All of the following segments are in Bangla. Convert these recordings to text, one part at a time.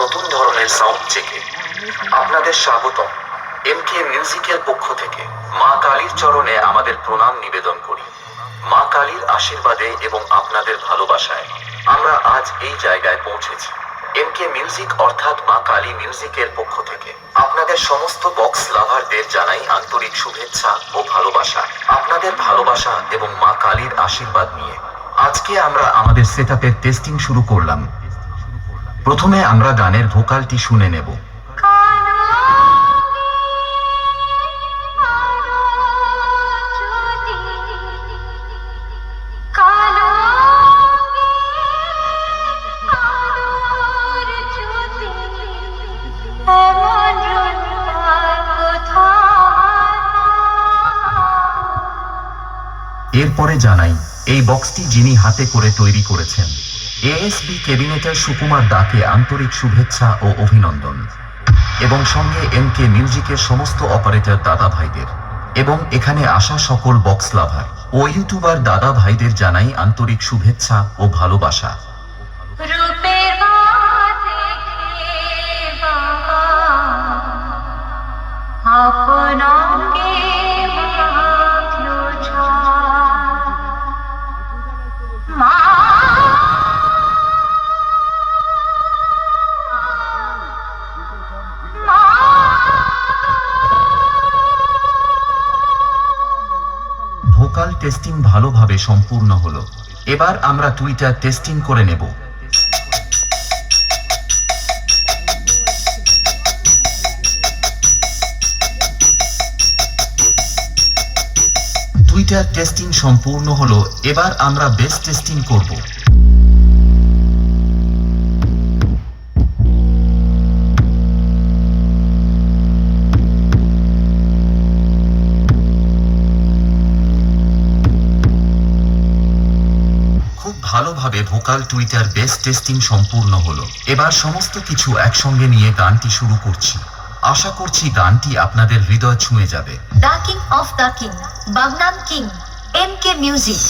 নতুন ধরনের সাউন্ড চেকে আপনাদের স্বাগতম। এম কে মিউজিকের পক্ষ থেকে মা কালীর চরণে আমাদের প্রণাম নিবেদন করি। মা কালীর আশীর্বাদে এবং আপনাদের ভালোবাসায় আমরা আজ এই জায়গায় পৌঁছেছি। এম কে মিউজিক অর্থাৎ মা কালী মিউজিকের পক্ষ থেকে আপনাদের সমস্ত বক্স লাভারদের জানাই আন্তরিক শুভেচ্ছা ও ভালোবাসা। আপনাদের ভালোবাসা এবং মা কালীর আশীর্বাদ নিয়ে আজকে আমরা আমাদের সেটআপের টেস্টিং শুরু করলাম। প্রথমে আমরা গানের ভোকালটি শুনে নেব। এরপরে জানাই, এই বক্সটি যিনি হাতে করে তৈরি করেছেন। এএসবি ক্যাবিনেটের সুকুমার দাকে আন্তরিক শুভেচ্ছা ও অভিনন্দন। এবং সঙ্গে এম কে মিউজিকের সমস্ত অপারেটর দাদা ভাইদের এবং এখানে আসা সকল বক্স লাভার ও ইউটিউবার দাদা ভাইদের জানাই আন্তরিক শুভেচ্ছা ও ভালোবাসা। টেস্টিং ভালোভাবে সম্পূর্ণ হলো। এবার আমরা টুইটার টেস্টিং করে নেব। টুইটার টেস্টিং সম্পূর্ণ হলো। এবার আমরা বেস টেস্টিং করব। ভালোভাবে ভোকাল টুইটার বেস টেস্টিং সম্পূর্ণ হলো। এবার সমস্ত কিছু একসঙ্গে নিয়ে গানটি শুরু করছি। আশা করছি গানটি আপনাদের হৃদয় ছুঁয়ে যাবে। The king of the king, Bagnan king, M K music.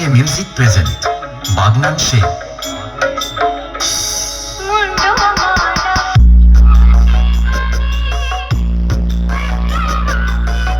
K music present Bagnan Sheikh